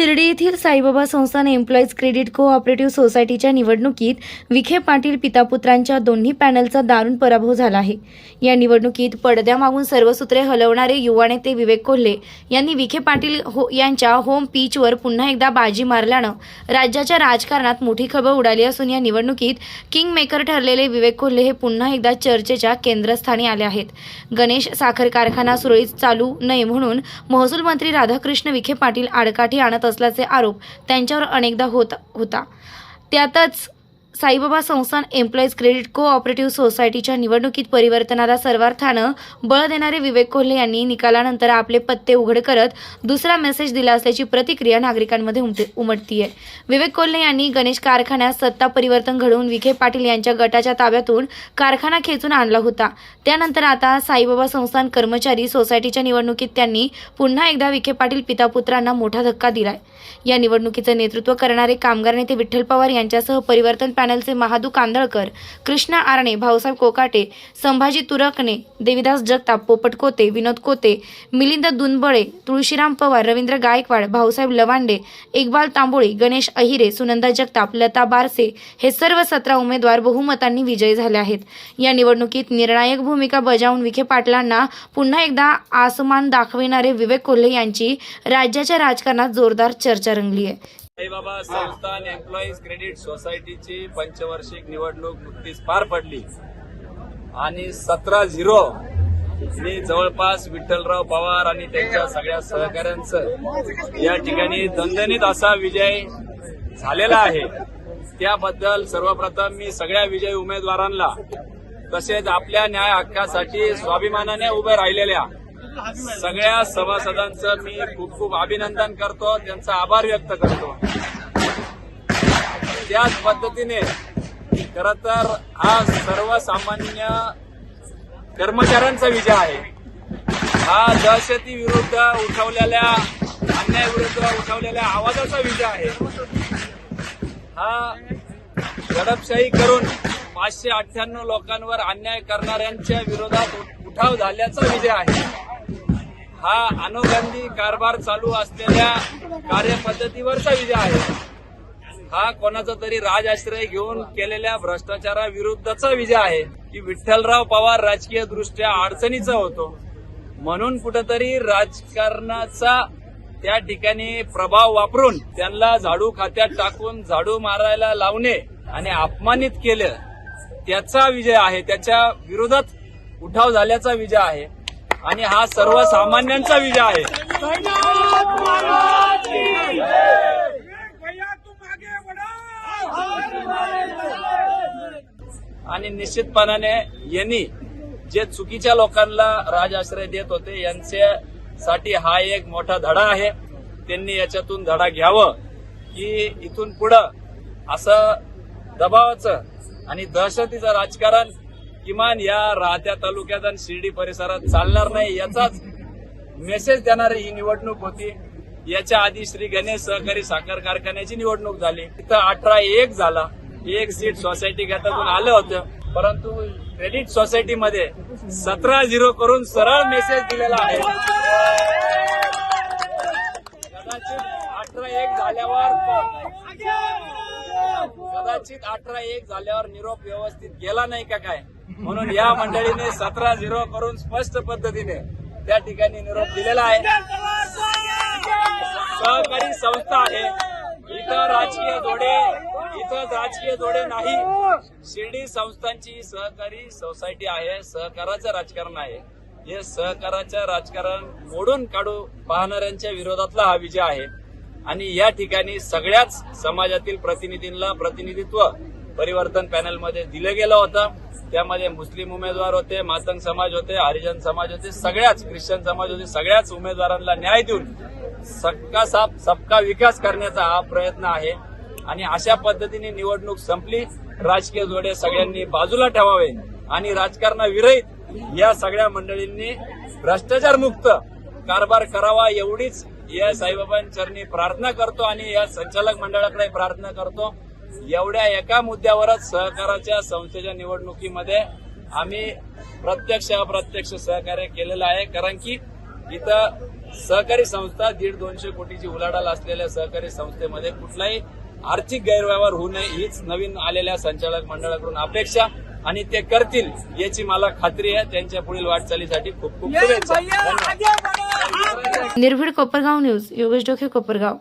शिर्डी येथील साईबाबा संस्थान employees credit cooperative सोसायटीच्या निवडणुकीत विखे पाटील पितापुत्रांच्या दोन्ही पॅनलचा दारुण पराभव झाला आहे. या निवडणुकीत पडद्यामागून सर्व सूत्रे हलवणारे युवा नेते विवेक कोल्हे यांनी विखे पाटील हो यांच्या होम पिचवर पुन्हा एकदा बाजी मारल्यानं राज्याच्या राजकारणात मोठी खळबळ उडाली असून या निवडणुकीत किंग मेकर ठरलेले विवेक कोल्हे हे पुन्हा एकदा चर्चेच्या केंद्रस्थानी आले आहेत. गणेश साखर कारखाना सुरळीत चालू नये म्हणून महसूल मंत्री राधाकृष्ण विखे पाटील आडकाठी आणत असल्याचे आरोप त्यांच्यावर अनेकदा होत होता. त्यातच साईबाबा संस्थान एम्प्लॉईज क्रेडिट कोऑपरेटिव्ह सोसायटीच्या निवडणुकीत परिवर्तनाला सर्वार्थानं बळ देणारे विवेक कोल्हे यांनी निकालानंतर आपले पत्ते उघड करत दुसरा मेसेज दिला असल्याची प्रतिक्रिया नागरिकांमध्ये उमटे उमटतीये. विवेक कोल्हे यांनी गणेश कारखान्यात सत्ता परिवर्तन घडवून विखे पाटील यांच्या गटाच्या ताब्यातून कारखाना खेचून आणला होता. त्यानंतर आता साईबाबा संस्थान कर्मचारी सोसायटीच्या निवडणुकीत त्यांनी पुन्हा एकदा विखे पाटील पितापुत्रांना मोठा धक्का दिलाय. या निवडणुकीचं नेतृत्व करणारे कामगार नेते विठ्ठल पवार यांच्यासह परिवर्तन पॅनलचे महादू कांदळकर कृष्णा आरणे भाऊसाहेब कोकाटे संभाजी तुरकणे देविदास जगताप पोपट कोते विनोद कोते मिलिंद दुनबळे तुळशीराम पवार रवींद्र गायकवाड भाऊसाहेब लवांडे इक्बाल तांबोळी गणेश अहिरे सुनंदा जगताप लता बारसे हे सर्व सतरा उमेदवार बहुमतांनी विजयी झाले आहेत. या निवडणुकीत निर्णायक भूमिका बजावून विखे पाटलांना पुन्हा एकदा आसमान दाखविणारे विवेक कोल्हे यांची राज्याच्या राजकारणात जोरदार चर्चा रंगली आहे. साईबाबा संस्थान एम्प्लॉईज क्रेडिट सोसायटीची पंचवार्षिक निवडणूक नुकतीच पार पडली. आणि सतरा झिरो मी जवळपास विठ्ठलराव पवार आणि त्यांच्या सगळ्या सहकाऱ्यांचं या ठिकाणी दणदणीत असा विजय झालेला आहे. त्याबद्दल सर्वप्रथम मी सगळ्या विजयी उमेदवारांना तसेच आपल्या न्याय हक्कासाठी स्वाभिमानाने उभे राहिलेल्या सगळ्या सभासदांचं मी खूप खूप अभिनंदन करतो त्यांचा आभार व्यक्त करतो. त्याच पद्धतीने खर तर हा सर्वसामान्य कर्मचाऱ्यांचा विजय आहे. हा दहशती विरुद्ध उठवलेल्या अन्यायाविरुद्ध उठवलेल्या आवाजाचा विजय आहे. हा गडपशाही करून पाचशे अठ्ठ्याण्णव लोकांवर अन्याय करणाऱ्यांच्या विरोधात उठाव झाल्याचा विजय आहे. हा अनुगंधी कारभार चालू असलेल्या कार्यपद्धतीवरचा विजय आहे. हा कोणाचा तरी राजआश्रय घेऊन केलेल्या भ्रष्टाचाराविरुद्धचा विजय आहे. की विठ्ठलराव पवार राजकीय दृष्ट्या अडचणीचा होतो. म्हणून कुठंतरी राजकारणाचा त्या ठिकाणी प्रभाव वापरून त्यांना झाडू खात्यात टाकून झाडू मारायला लावणे आणि अपमानित केलं त्याचा विजय आहे. त्याच्या विरोधात उठाव झाल्याचा विजय आहे. आणि हा सर्वसामान्यांचा विजय आहे. आणि निश्चितपणाने यांनी जे चुकीच्या लोकांना राजआश्रय देत होते यांच्यासाठी हा एक मोठा धडा आहे. त्यांनी याच्यातून धडा घ्यावं की इथून पुढं असं दबावाचं आणि दहशतीचं राजकारण किमान या राहत्या तालुक्यात आणि शिर्डी परिसरात चालणार नाही याचाच मेसेज देणारी ही निवडणूक होती. याच्या आधी श्री गणेश सहकारी साखर कारखान्याची निवडणूक झाली. तिथं अठरा एक झाला. एक सीट सोसायटी गटातून आलं होतं. परंतु क्रेडिट सोसायटीमध्ये सतरा झिरो करून सरळ मेसेज दिलेला आहे. कदाचित अठरा एक झाल्यावर कदाचित अठरा एक झाल्यावर निरोप व्यवस्थित गेला नाही का काय? म्हणून या मंडळीने सतरा झिरो करून स्पष्ट पद्धतीने त्या ठिकाणी निरोप दिलेला आहे. सहकारी संस्था आहे. इथं राजकीय जोडे इथं राजकीय जोडे नाही. शिर्डी संस्थांची सहकारी सोसायटी आहे सहकाराचं राजकारण आहे. हे सहकाराचं राजकारण मोडून काढू पाहणाऱ्यांच्या विरोधातला हा विजय आहे. आणि या ठिकाणी सगळ्याच समाजातील प्रतिनिधींना प्रतिनिधित्व परिवर्तन पॅनलमध्ये दिलं गेलं होतं. त्यामध्ये मुस्लिम उमेदवार होते मातंग समाज होते हरिजन समाज होते सगळ्याच ख्रिश्चन समाज होते सगळ्याच उमेदवारांना न्याय देऊन सबका साप सबका विकास करण्याचा हा प्रयत्न आहे. आणि अशा पद्धतीने निवडणूक संपली. राजकीय जोडे सगळ्यांनी बाजूला ठेवावे आणि राजकारणाविरहित या सगळ्या मंडळींनी भ्रष्टाचार मुक्त कारभार करावा एवढीच या साईबाबांचरणी प्रार्थना करतो आणि या संचालक मंडळाकडे प्रार्थना करतो. एवढ्या एका मुद्द्यावरच सहकाराच्या संस्थेच्या निवडणुकीमध्ये आम्ही प्रत्यक्ष अप्रत्यक्ष सहकार्य केलेलं आहे. कारण की इथं सहकारी संस्था दीड दोनशे कोटीची उलाढाल असलेल्या सहकारी संस्थेमध्ये कुठलाही आर्थिक गैरव्यवहार होऊ नये हीच नवीन आलेल्या संचालक मंडळाकडून अपेक्षा आणि ते करतील याची मला खात्री आहे. त्यांच्या पुढील वाटचालीसाठी खूप खूप. निर्भीड कोपरगाव न्यूज योगेश डोके कोपरगाव.